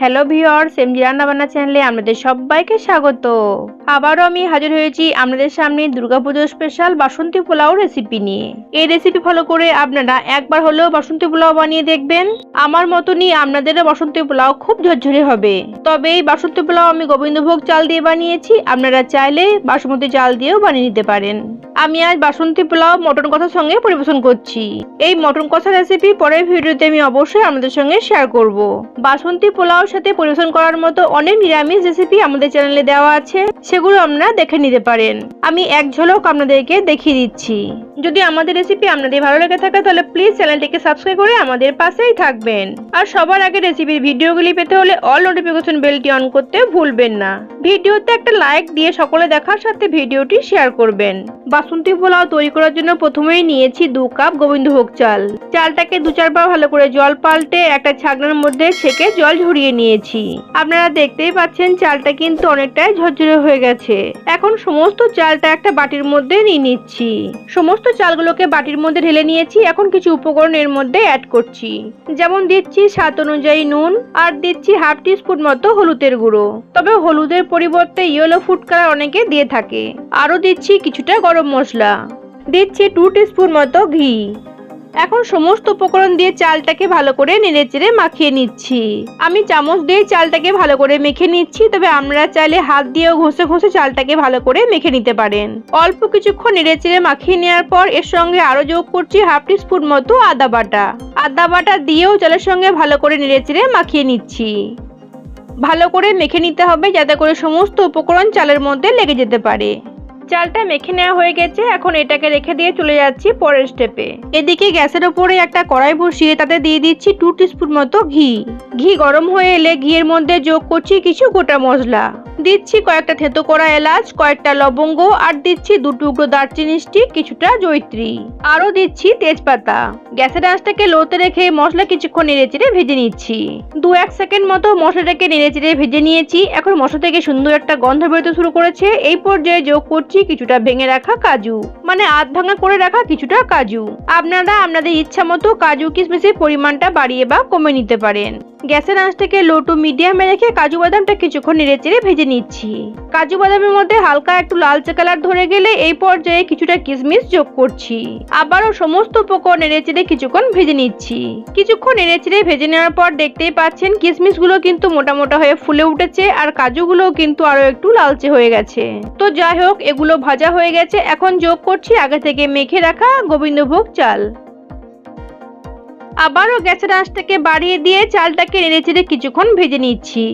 Hello viewer সেমজি রান্নাবান্না চ্যানেলে আপনাদের সবাইকে স্বাগত। আবারও আমি হাজির হয়েছি আপনাদের সামনে দুর্গাপুজো স্পেশাল বাসন্তী পোলাও রেসিপি নিয়ে। এই রেসিপি ফলো করে আপনারা একবার হলেও বাসন্তী পোলাও বানিয়ে দেখবেন। আমার মতনই আপনাদেরও বাসন্তী পোলাও খুব ঝরঝরে হবে। তবে এই বাসন্তী পোলাও আমি গোবিন্দভোগ চাল দিয়ে বানিয়েছি, আপনারা চাইলে বাসমতি চাল দিয়েও বানিয়ে নিতে পারেন। আমি আজ বাসন্তী পোলাও, মটন কষার সঙ্গে পরিবেশন করছি। এই মটন কষা রেসিপি পরের ভিডিওতে আমি অবশ্যই আপনাদের সঙ্গে শেয়ার করব। বাসন্তী পোলাওর সাথে পরিবেশন করার মতো অনেক নিরামিষ রেসিপি আমাদের চ্যানেলে দেওয়া আছে। সেগুলো আপনারা দেখে নিতে পারেন। আমি এক ঝলক আপনাদেরকে দেখিয়ে দিচ্ছি। যদি আমাদের রেসিপি আপনাদের ভালো লেগে থাকে, তাহলে প্লিজ চ্যানেলটিকে সাবস্ক্রাইব করে আমাদের পাশেই থাকবেন। আর সবার আগে রেসিপির ভিডিওগুলি পেতে হলে অল নোটিফিকেশন বেলটি অন করতে ভুলবেন না। ভিডিওতে একটা লাইক দিয়ে সকলে দেখার সাথে ভিডিওটি শেয়ার করবেন। বাসন্তী পোলাও তৈরি করার জন্য প্রথমেই নিয়েছি দু কাপ গোবিন্দভোগ চাল। চালটাকে দু চারবার ভালো করে জল পাল্টে একটা ছাগনার মধ্যে ছেঁকে জল ঝরিয়ে নিয়েছি। আপনারা দেখতেই পাচ্ছেন চালটা কিন্তু অনেকটাই ঝরঝরে হয়ে গেছে। এখন সমস্ত চালটা একটা বাটির মধ্যে নিয়ে নিচ্ছি। সমস্ত চালগুলোকে বাটির মধ্যে ঢেলে নিয়েছি। এখন কিছু উপকরণ এর মধ্যে অ্যাড করছি। যেমন দিচ্ছি স্বাদ অনুযায়ী নুন আর দিচ্ছি হাফ টি স্পুন মতো হলুদের গুঁড়ো। তবে হলুদের পরিবর্তে ইয়েলো ফুড কালার অনেকে দিয়ে থাকে। আরও দিচ্ছি কিছুটা গরম মশলা। দিচ্ছি টু স্পুন মতো ঘি। এখন সমস্ত উপকরণ দিয়ে চালটাকে ভালো করে নেড়ে চেড়ে মাখিয়ে নিচ্ছি। আমি চামচ দিয়ে চালটাকে ভালো করে মেখে নিচ্ছি, তবে আমরা চাইলে হাত দিয়েও ঘষে ঘষে চালটাকে ভালো করে মেখে নিতে পারেন। অল্প কিছুক্ষণ নেড়ে চেড়ে মাখিয়ে নেওয়ার পর এর সঙ্গে আরও যোগ করছি হাফ টি স্পুন মতো আদা বাটা। আদা বাটা দিয়েও চালের সঙ্গে ভালো করে নেড়ে চেড়ে মাখিয়ে নিচ্ছি। ভালো করে মেখে নিতে হবে যাতে করে সমস্ত উপকরণ চালের মধ্যে লেগে যেতে পারে। চালটা মেখে নেওয়া হয়ে গেছে, এখন এটাকে রেখে দিয়ে চলে যাচ্ছি পরের স্টেপে এদিকে গ্যাসের ওপরে একটা কড়াই বসিয়ে তাতে দিয়ে দিচ্ছি টু টিস্পুন মতো ঘি। ঘি গরম হয়ে এলে ঘিয়ের মধ্যে যোগ করছি কিছু গোটা মশলা। দিচ্ছি কয়েকটা থেতো করা এলাচ, কয়েকটা লবঙ্গ, আর দিচ্ছি দু টুকরো দারচিনি কিছুটা জৈত্রী আরও দিচ্ছি তেজপাতা। গ্যাসের আঁচটাকে লোতে রেখে মশলা কিছুক্ষণ নেড়ে চেড়ে ভেজে নিচ্ছি। দু এক সেকেন্ড মতো মশলাটাকে নেড়ে চেড়ে ভেজে নিয়েছি। এখন মশলা থেকে সুন্দর একটা গন্ধ বেরোতে শুরু করেছে। এই পর্যায়ে যোগ করছি কিছুটা ভেঙে রাখা কাজু মানে আধ ভাঙা করে রাখা কিছুটা কাজু। আপনারা আপনাদের ইচ্ছা মতো কাজু কিশমিশের পরিমাণটা বাড়িয়ে বা কমে নিতে পারেন। গ্যাসের আঁচটাকে লো টু মিডিয়ামে রেখে কাজু বাদামটা কিছুক্ষণ নেড়ে চেড়ে ভেজে নিচ্ছি। কাজু বাদামের মধ্যে হালকা একটু লালচে কালার ধরে গেলে এই পর্যায়ে কিছুটা কিশমিশ যোগ করছি। আবারও সমস্ত উপকরণ নেড়ে চেড়ে কিছুক্ষণ ভেজে নিচ্ছি। কিছুক্ষণ নেড়ে চেড়ে ভেজে নেওয়ার পর দেখতেই পাচ্ছেন কিশমিশগুলো কিন্তু মোটা মোটা হয়ে ফুলে উঠেছে আর কাজুগুলোও কিন্তু আরও একটু লালচে হয়ে গেছে। তো যাই হোক, এগুলো ভাজা হয়ে গেছে। এখন যোগ করছি আগে থেকে মেখে রাখা গোবিন্দভোগ চাল। আবারও গ্যাসের আঁচটাকে বাড়িয়ে দিয়ে চালটাকে নেড়ে চেড়ে কিছুক্ষণ ভেজে নিচ্ছি।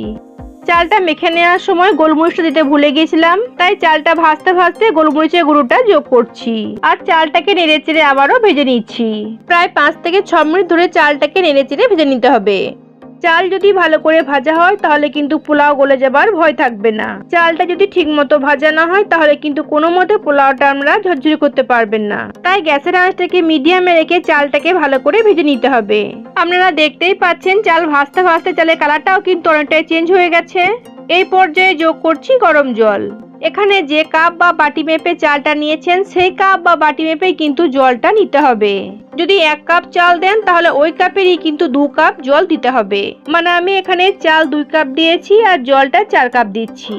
চালটা মেখে নেওয়ার সময় গোলমরিচটা দিতে ভুলে গিয়েছিলাম, তাই চালটা ভাজতে ভাজতে গোলমরিচের গুঁড়োটা যোগ করছি। আর চালটাকে নেড়ে চেড়ে আবারও ভেজে নিচ্ছি। প্রায় পাঁচ থেকে ছ মিনিট ধরে চালটাকে নেড়ে চেড়ে ভেজে নিতে হবে। চাল যদি ভালো করে ভাজা হয়, তাহলে কিন্তু পোলাও গলে যাবার ভয় থাকবে না। চালটা যদি ঠিক মতো ভাজা না হয়, তাহলে কিন্তু কোনো মতে পোলাওটা আমরা ঝরঝরি করতে পারবেন না। তাই গ্যাসের আঁচটাকে মিডিয়ামে রেখে চালটাকে ভালো করে ভেজে নিতে হবে। আপনারা দেখতেই পাচ্ছেন, চাল ভাজতে ভাজতে চালের কালারটাও কিন্তু অনেকটাই চেঞ্জ হয়ে গেছে। এই পর্যায়ে যোগ করছি গরম জল। এখানে যে কাপ বা বাটি মেপে চালটা নিয়েছেন, সেই কাপ বা বাটি মেপে কিন্তু জলটা নিতে হবে। যদি এক কাপ চাল দেন, তাহলে ওই কাপেরই কিন্তু দু কাপ জল দিতে হবে। মানে আমি এখানে চাল দুই কাপ দিয়েছি আর জলটা চার কাপ দিচ্ছি।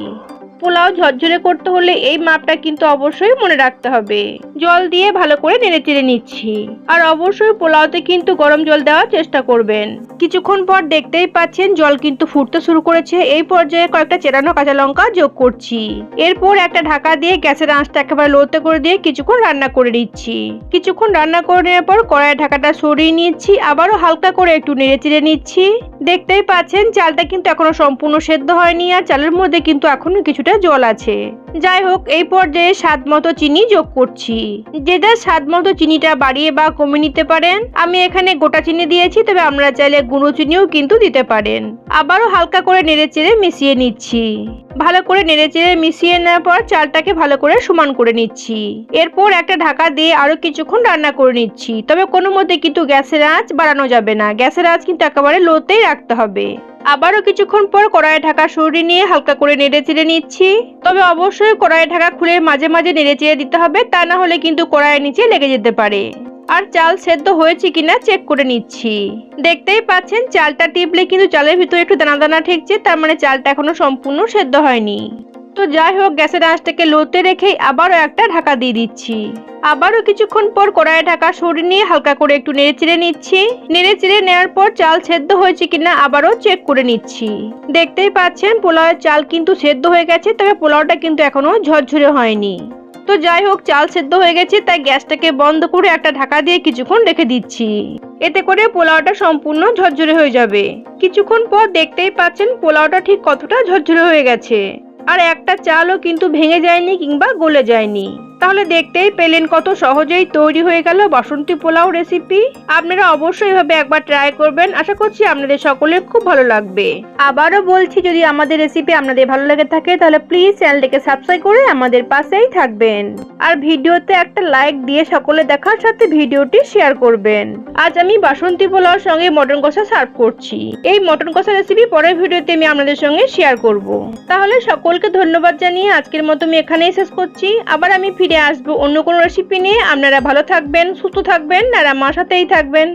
পোলাও ঝরঝরে করতে হলে এই মাপটা কিন্তু অবশ্যই মনে রাখতে হবে। জল দিয়ে ভালো করে নেড়ে চেড়ে নিচ্ছি। আর অবশ্যই পোলাওতে কিন্তু গরম জল দেওয়ার চেষ্টা করবেন। কিছুক্ষণ পর দেখতেই পাচ্ছেন জল কিন্তু ফুটতে শুরু করেছে। এই পর্যায়ে কয়েকটা চেরানো কাঁচা লঙ্কা যোগ করছি। এরপর একটা ঢাকা দিয়ে গ্যাসের আঁচটা একেবারে লোতে করে দিয়ে কিছুক্ষণ রান্না করে নিচ্ছি। কিছুক্ষণ রান্না করে নেওয়ার পর কড়াইয়ের ঢাকাটা সরিয়ে নিচ্ছি। আবারও হালকা করে একটু নেড়ে চেড়ে নিচ্ছি। দেখতেই পাচ্ছেন, চালটা কিন্তু এখনও সম্পূর্ণ সেদ্ধ হয়নি আর চালের মধ্যে কিন্তু এখনও কিছুটা জল আছে। যাই হোক, এই পর্যায়ে স্বাদ মতো চিনি যোগ করছি। যে যার স্বাদ মতো চিনিটা বাড়িয়ে বা কমিয়ে নিতে পারেন, আমি এখানে গোটা চিনি দিয়েছি, তবে আমরা চাইলে গুঁড়ো চিনিও কিন্তু দিতে পারেন। আবারও হালকা করে নেড়ে চেড়ে মিশিয়ে নিচ্ছি। ভালো করে নেড়ে চেড়ে মিশিয়ে নেওয়ার পর চালটাকে ভালো করে সমান করে নিচ্ছি। এরপর একটা ঢাকা দিয়ে আরও কিছুক্ষণ রান্না করে নিচ্ছি। তবে কোনো মধ্যে কিন্তু গ্যাসের আঁচ বাড়ানো যাবে না। গ্যাসের আঁচ কিন্তু একেবারে লোতেই রাখতে হবে। আবারও কিছুক্ষণ পর কড়াইয়ে ঢাকা সরিয়ে নিয়ে হালকা করে নেড়ে চেড়ে নিচ্ছি। তবে অবশ্যই কড়াইয়ে ঢাকা খুলে মাঝে মাঝে নেড়ে চেড়ে দিতে হবে, তা না হলে কিন্তু কড়াইয়ের নিচে লেগে যেতে পারে। আর চাল সেদ্ধ হয়েছে কিনা চেক করে নিচ্ছি। দেখতেই পাচ্ছেন, চালটা টিপলে কিন্তু চালের ভিতরে একটু দানা দানা ঠেকছে, তার মানে চালটা এখনও সম্পূর্ণ সেদ্ধ হয়নি। তো যাই হোক, গ্যাসের আঁচটাকে লোতে রেখে আবারও একটা ঢাকা দিয়ে দিচ্ছি। আবারও কিছুক্ষণ পর কড়াইয়ে ঢাকা সরিয়ে নিয়ে হালকা করে একটু নেড়ে চিড়ে নিচ্ছি। নেড়ে চিড়ে নেওয়ার পর চাল সেদ্ধ হয়েছে কিনা আবারও চেক করে নিচ্ছি। দেখতেই পাচ্ছেন, পোলাওয়ের চাল কিন্তু সেদ্ধ হয়ে গেছে, তবে পোলাওটা কিন্তু এখনও ঝরঝরে হয়নি। তো যাই হোক, চাল সেদ্ধ হয়ে গেছে, তাই গ্যাসটাকে বন্ধ করে একটা ঢাকা দিয়ে কিছুক্ষণ রেখে দিচ্ছি। এতে করে পোলাওটা সম্পূর্ণ ঝরঝরে হয়ে যাবে। কিছুক্ষণ পর দেখতেই পাচ্ছেন, পোলাওটা ঠিক কতটা ঝরঝরে হয়ে গেছে। আর একটা চালও কিন্তু ভেঙে যায়নি কিংবা গলে যায়নি। তাহলে দেখতেই পেলেন কত সহজেই তৈরি হয়ে গেল বাসন্তী পোলাও রেসিপি আপনারা অবশ্যই এভাবে একবার ট্রাই করবেন। আশা করছি আপনাদের সকলের খুব ভালো লাগবে। আবারও বলছি, যদি আমাদের রেসিপি আপনাদের ভালো লেগে থাকে, তাহলে প্লিজ চ্যানেলটিকে সাবস্ক্রাইব করে আমাদের পাশেই থাকবেন। আর ভিডিওতে একটা লাইক দিয়ে সকলে দেখার সাথে ভিডিওটি শেয়ার করবেন। আজ আমি বাসন্তী পোলাওর সঙ্গে মটন কষা সার্ভ করছি। এই মটন কষা রেসিপি পরের ভিডিওতে আমি আপনাদের সঙ্গে শেয়ার করব। তাহলে সকলকে ধন্যবাদ জানিয়ে আজকের মতো আমি এখানেই শেষ করছি। আবার আমি ফিরে আসব অন্য কোনো রেসিপি নিয়ে। আপনারা ভালো থাকবেন, সুস্থ থাকবেন, আর আমার সাথেই থাকবেন।